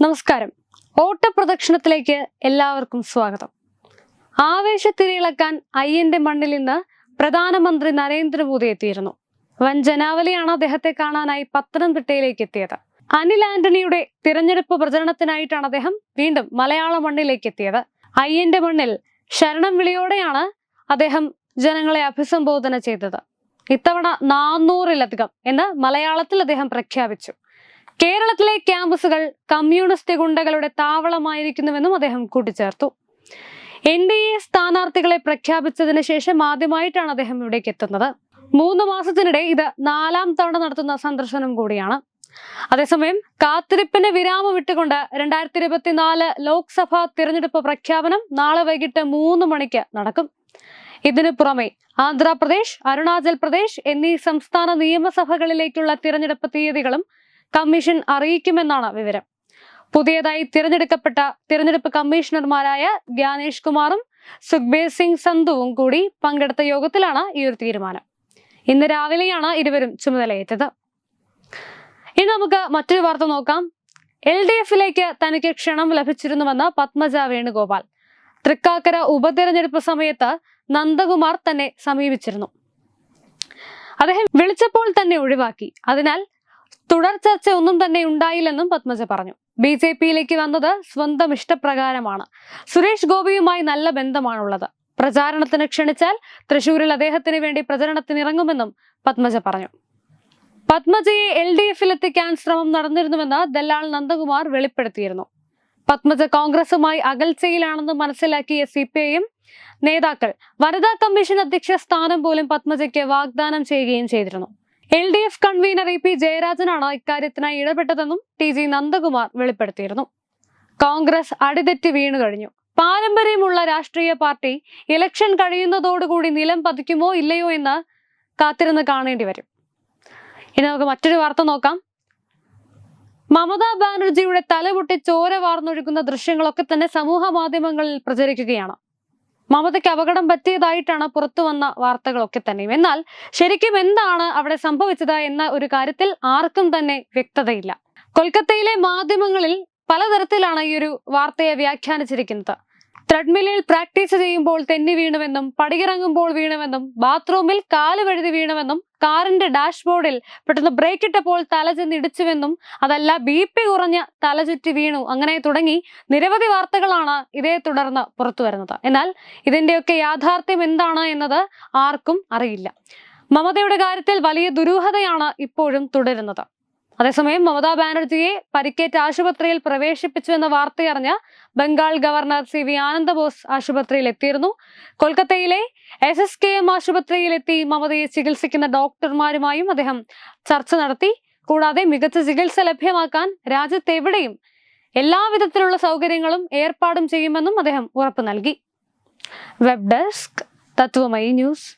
നമസ്കാരം. ഓട്ടപ്രദക്ഷിണത്തിലേക്ക് എല്ലാവർക്കും സ്വാഗതം. ആവേശത്തിരിയിളക്കാൻ അയ്യന്റെ മണ്ണിൽ ഇന്ന് പ്രധാനമന്ത്രി നരേന്ദ്രമോദി എത്തിയിരുന്നു. വൻ ജനാവലിയാണ് അദ്ദേഹത്തെ കാണാനായി പത്തനംതിട്ടയിലേക്ക് എത്തിയത്. അനിൽ ആന്റണിയുടെ തിരഞ്ഞെടുപ്പ് പ്രചരണത്തിനായിട്ടാണ് അദ്ദേഹം വീണ്ടും മലയാള മണ്ണിലേക്ക് എത്തിയത്. അയ്യന്റെ മണ്ണിൽ ശരണം വിളിയോടെയാണ് അദ്ദേഹം ജനങ്ങളെ അഭിസംബോധന ചെയ്തത്. ഇത്തവണ നാനൂറിലധികം എന്ന് മലയാളത്തിൽ അദ്ദേഹം പ്രഖ്യാപിച്ചു. കേരളത്തിലെ ക്യാമ്പസുകൾ കമ്മ്യൂണിസ്റ്റ് ഗുണ്ടകളുടെ താവളമായിരിക്കുന്നുവെന്നും അദ്ദേഹം കൂട്ടിച്ചേർത്തു. എൻ ഡി എ സ്ഥാനാർത്ഥികളെ പ്രഖ്യാപിച്ചതിന് ശേഷം ആദ്യമായിട്ടാണ് അദ്ദേഹം ഇവിടേക്ക് എത്തുന്നത്. മൂന്ന് മാസത്തിനിടെ ഇത് നാലാം തവണ നടത്തുന്ന സന്ദർശനം കൂടിയാണ്. അതേസമയം കാത്തിരിപ്പിന് വിരാമം വിട്ടുകൊണ്ട് രണ്ടായിരത്തി ഇരുപത്തിനാല് ലോക്സഭാ തിരഞ്ഞെടുപ്പ് പ്രഖ്യാപനം നാളെ വൈകിട്ട് മൂന്ന് മണിക്ക് നടക്കും. ഇതിനു പുറമെ ആന്ധ്രാപ്രദേശ് അരുണാചൽ പ്രദേശ് എന്നീ സംസ്ഥാന നിയമസഭകളിലേക്കുള്ള തിരഞ്ഞെടുപ്പ് തീയതികളും കമ്മീഷൻ അറിയിക്കുമെന്നാണ് വിവരം. പുതിയതായി തിരഞ്ഞെടുക്കപ്പെട്ട തിരഞ്ഞെടുപ്പ് കമ്മീഷണർമാരായ ഗ്യാനേഷ് കുമാറും സുഖ്ബീർ സിംഗ് സന്ധുവും കൂടി പങ്കെടുത്ത യോഗത്തിലാണ് ഈ ഒരു തീരുമാനം. ഇന്ന് രാവിലെയാണ് ഇരുവരും ചുമതലയേറ്റത്. ഇനി നമുക്ക് മറ്റൊരു വാർത്ത നോക്കാം. എൽ ഡി എഫിലേക്ക് തനിക്ക് ക്ഷണം ലഭിച്ചിരുന്നുവെന്ന് പത്മജ വേണുഗോപാൽ. തൃക്കാക്കര ഉപതെരഞ്ഞെടുപ്പ് സമയത്ത് നന്ദകുമാർ തന്നെ സമീപിച്ചിരുന്നു. അദ്ദേഹം വിളിച്ചപ്പോൾ തന്നെ ഒഴിവാക്കി. അതിനാൽ തുടർ ചർച്ച ഒന്നും തന്നെ ഉണ്ടായില്ലെന്നും പത്മജ പറഞ്ഞു. ബി ജെ പിയിലേക്ക് വന്നത് സ്വന്തം ഇഷ്ടപ്രകാരമാണ്. സുരേഷ് ഗോപിയുമായി നല്ല ബന്ധമാണുള്ളത്. പ്രചാരണത്തിന് ക്ഷണിച്ചാൽ തൃശൂരിൽ അദ്ദേഹത്തിന് വേണ്ടി പ്രചരണത്തിന് ഇറങ്ങുമെന്നും പത്മജ പറഞ്ഞു. പത്മജയെ എൽ ഡി എഫിൽ എത്തിക്കാൻ ശ്രമം നടന്നിരുന്നുവെന്ന് ദല്ലാൾ നന്ദകുമാർ വെളിപ്പെടുത്തിയിരുന്നു. പത്മജ കോൺഗ്രസുമായി അകൽച്ചയിലാണെന്ന് മനസ്സിലാക്കിയ സി പി ഐ എം നേതാക്കൾ വനിതാ കമ്മീഷൻ അധ്യക്ഷ സ്ഥാനം പോലും പത്മജയ്ക്ക് വാഗ്ദാനം ചെയ്യുകയും ചെയ്തിരുന്നു. L D F convener E P ജയരാജനാണ് ഇക്കാര്യത്തിനായി ഇടപെട്ടതെന്നും ടി ജി നന്ദകുമാർ വെളിപ്പെടുത്തിയിരുന്നു. കോൺഗ്രസ് അടിതെറ്റി വീണു കഴിഞ്ഞു. പാരമ്പര്യമുള്ള രാഷ്ട്രീയ പാർട്ടി ഇലക്ഷൻ കഴിയുന്നതോടുകൂടി നിലം പതിക്കുമോ ഇല്ലയോ എന്ന് കാത്തിരുന്ന് കാണേണ്ടി വരും. ഇനി നമുക്ക് മറ്റൊരു വാർത്ത നോക്കാം. മമതാ ബാനർജിയുടെ തലപൊട്ടി ചോര വാർന്നൊഴുകുന്ന ദൃശ്യങ്ങളൊക്കെ തന്നെ സമൂഹ മാധ്യമങ്ങളിൽ പ്രചരിക്കുകയാണ്. മമതയ്ക്ക് അപകടം പറ്റിയതായിട്ടാണ് പുറത്തു വന്ന വാർത്തകളൊക്കെ തന്നെയും. എന്നാൽ ശരിക്കും എന്താണ് അവിടെ സംഭവിച്ചത് എന്ന ഒരു കാര്യത്തിൽ ആർക്കും തന്നെ വ്യക്തതയില്ല. കൊൽക്കത്തയിലെ മാധ്യമങ്ങളിൽ പലതരത്തിലാണ് ഈ ഒരു വാർത്തയെ വ്യാഖ്യാനിച്ചിരിക്കുന്നത്. ത്രെഡ്മില്ലിൽ പ്രാക്ടീസ് ചെയ്യുമ്പോൾ തെന്നി വീണുവെന്നും പടിയിറങ്ങുമ്പോൾ വീണുവെന്നും ബാത്റൂമിൽ കാൽ വഴുതി വീണുവെന്നും കാറിന്റെ ഡാഷ്ബോർഡിൽ പെട്ടെന്ന് ബ്രേക്ക് ഇട്ടപ്പോൾ തല ചെന്ന് ഇടിച്ചുവെന്നും അതല്ല ബി പി കുറഞ്ഞ തലചുറ്റി വീണു. അങ്ങനെ തുടങ്ങി നിരവധി വാർത്തകളാണ് ഇതേ തുടർന്ന് പുറത്തു വരുന്നത്. എന്നാൽ ഇതിന്റെയൊക്കെ യാഥാർത്ഥ്യം എന്താണ് എന്നത് ആർക്കും അറിയില്ല. മമതയുടെ കാര്യത്തിൽ വലിയ ദുരൂഹതയാണ് ഇപ്പോഴും തുടരുന്നത്. അതേസമയം മമതാ ബാനർജിയെ പരിക്കേറ്റ ആശുപത്രിയിൽ പ്രവേശിപ്പിച്ചു എന്ന വാർത്തയറിഞ്ഞ Bengal governor C V Ananda Bose ആശുപത്രിയിൽ എത്തിയിരുന്നു. കൊൽക്കത്തയിലെ എസ് എസ് കെ എം ആശുപത്രിയിലെത്തി മമതയെ ചികിത്സിക്കുന്ന ഡോക്ടർമാരുമായും അദ്ദേഹം ചർച്ച നടത്തി. കൂടാതെ മികച്ച ചികിത്സ ലഭ്യമാക്കാൻ രാജ്യത്തെവിടെയും എല്ലാവിധത്തിലുള്ള സൗകര്യങ്ങളും ഏർപ്പാടും ചെയ്യുമെന്നും അദ്ദേഹം ഉറപ്പു നൽകി. Web desk Tatwamayi news.